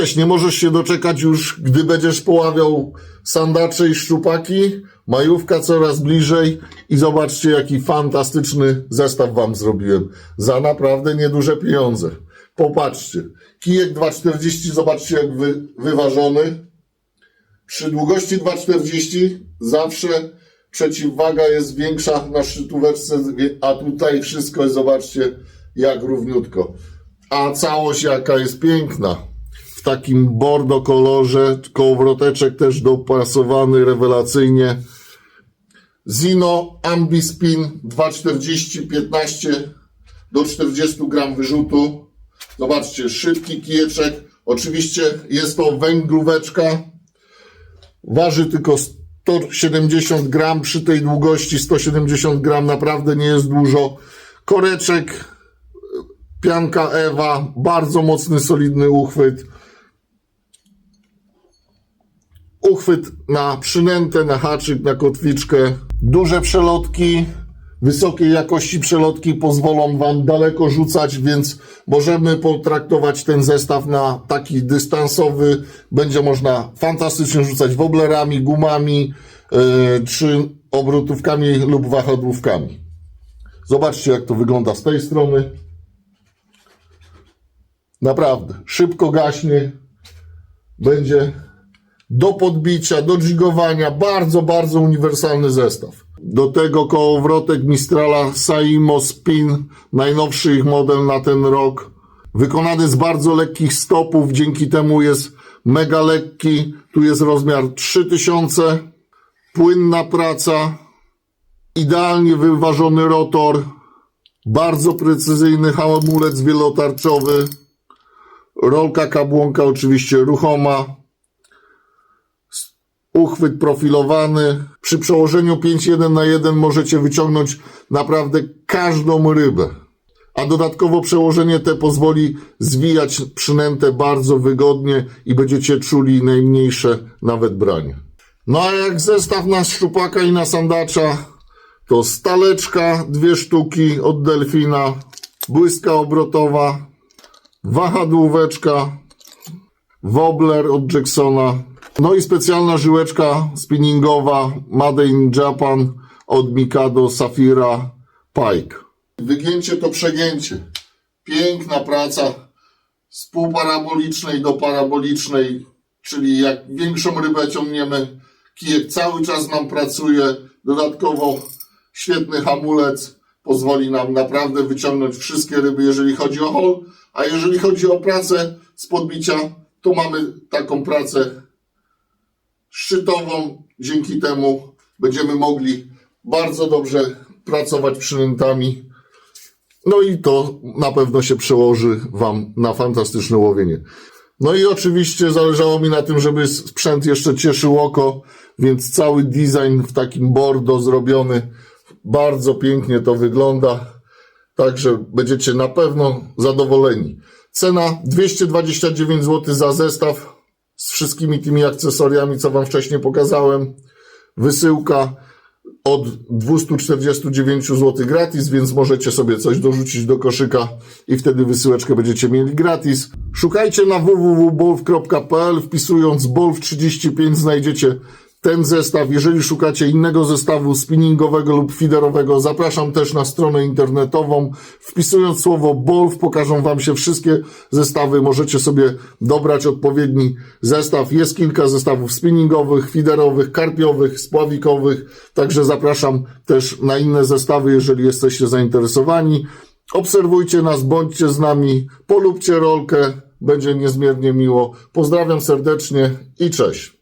Cześć, nie możesz się doczekać już, gdy będziesz poławiał sandacze i szczupaki. Majówka coraz bliżej i zobaczcie, jaki fantastyczny zestaw wam zrobiłem. Za naprawdę nieduże pieniądze. Popatrzcie. Kijek 2,40, zobaczcie, jak wy, wyważony. Przy długości 2,40 zawsze przeciwwaga jest większa na szczytóweczce, a tutaj wszystko jest, zobaczcie, jak równiutko. A całość jaka jest piękna. Takim bordo kolorze, kołowroteczek też dopasowany rewelacyjnie. Zino Ambispin 2,40, 15 do 40 gram wyrzutu. Zobaczcie, szybki kijeczek. Oczywiście jest to węglóweczka. Waży tylko 170 gram przy tej długości. 170 gram naprawdę nie jest dużo. Koreczek, pianka Ewa, bardzo mocny, solidny uchwyt. Uchwyt na przynętę, na haczyk, na kotwiczkę. Duże przelotki, wysokiej jakości przelotki pozwolą Wam daleko rzucać, więc możemy potraktować ten zestaw na taki dystansowy. Będzie można fantastycznie rzucać woblerami, gumami, yy, czy obrotówkami lub wahadłówkami. Zobaczcie, jak to wygląda z tej strony. Naprawdę, szybko gaśnie. Będzie do podbicia, do dźwigowania. Bardzo, bardzo uniwersalny zestaw. Do tego kołowrotek Mistrala Saimo Spin, najnowszy ich model na ten rok. Wykonany z bardzo lekkich stopów, dzięki temu jest mega lekki. Tu jest rozmiar 3000. Płynna praca. Idealnie wyważony rotor. Bardzo precyzyjny hamulec wielotarczowy. Rolka kabłonka oczywiście ruchoma uchwyt profilowany. Przy przełożeniu 5.1 na 1 możecie wyciągnąć naprawdę każdą rybę. A dodatkowo przełożenie te pozwoli zwijać przynętę bardzo wygodnie i będziecie czuli najmniejsze nawet branie. No a jak zestaw na szczupaka i na sandacza, to staleczka, dwie sztuki od delfina, błyska obrotowa, wahadłóweczka, Wobbler od Jacksona. No i specjalna żyłeczka spinningowa Made in Japan od Mikado Safira Pike. Wygięcie to przegięcie. Piękna praca z półparabolicznej do parabolicznej, czyli jak większą rybę ciągniemy, kijek cały czas nam pracuje. Dodatkowo świetny hamulec pozwoli nam naprawdę wyciągnąć wszystkie ryby, jeżeli chodzi o hol, a jeżeli chodzi o pracę z podbicia, to mamy taką pracę szczytową. Dzięki temu będziemy mogli bardzo dobrze pracować przynętami. No i to na pewno się przełoży Wam na fantastyczne łowienie. No i oczywiście zależało mi na tym, żeby sprzęt jeszcze cieszył oko, więc cały design w takim bordo zrobiony. Bardzo pięknie to wygląda. Także będziecie na pewno zadowoleni. Cena 229 zł za zestaw z wszystkimi tymi akcesoriami, co Wam wcześniej pokazałem. Wysyłka od 249 zł gratis, więc możecie sobie coś dorzucić do koszyka i wtedy wysyłeczkę będziecie mieli gratis. Szukajcie na www.bolf.pl, wpisując BOLF35 znajdziecie ten zestaw. Jeżeli szukacie innego zestawu spinningowego lub feederowego, zapraszam też na stronę internetową. Wpisując słowo BOLF pokażą Wam się wszystkie zestawy. Możecie sobie dobrać odpowiedni zestaw. Jest kilka zestawów spinningowych, feederowych, karpiowych, spławikowych. Także zapraszam też na inne zestawy, jeżeli jesteście zainteresowani. Obserwujcie nas, bądźcie z nami, polubcie rolkę. Będzie niezmiernie miło. Pozdrawiam serdecznie i cześć.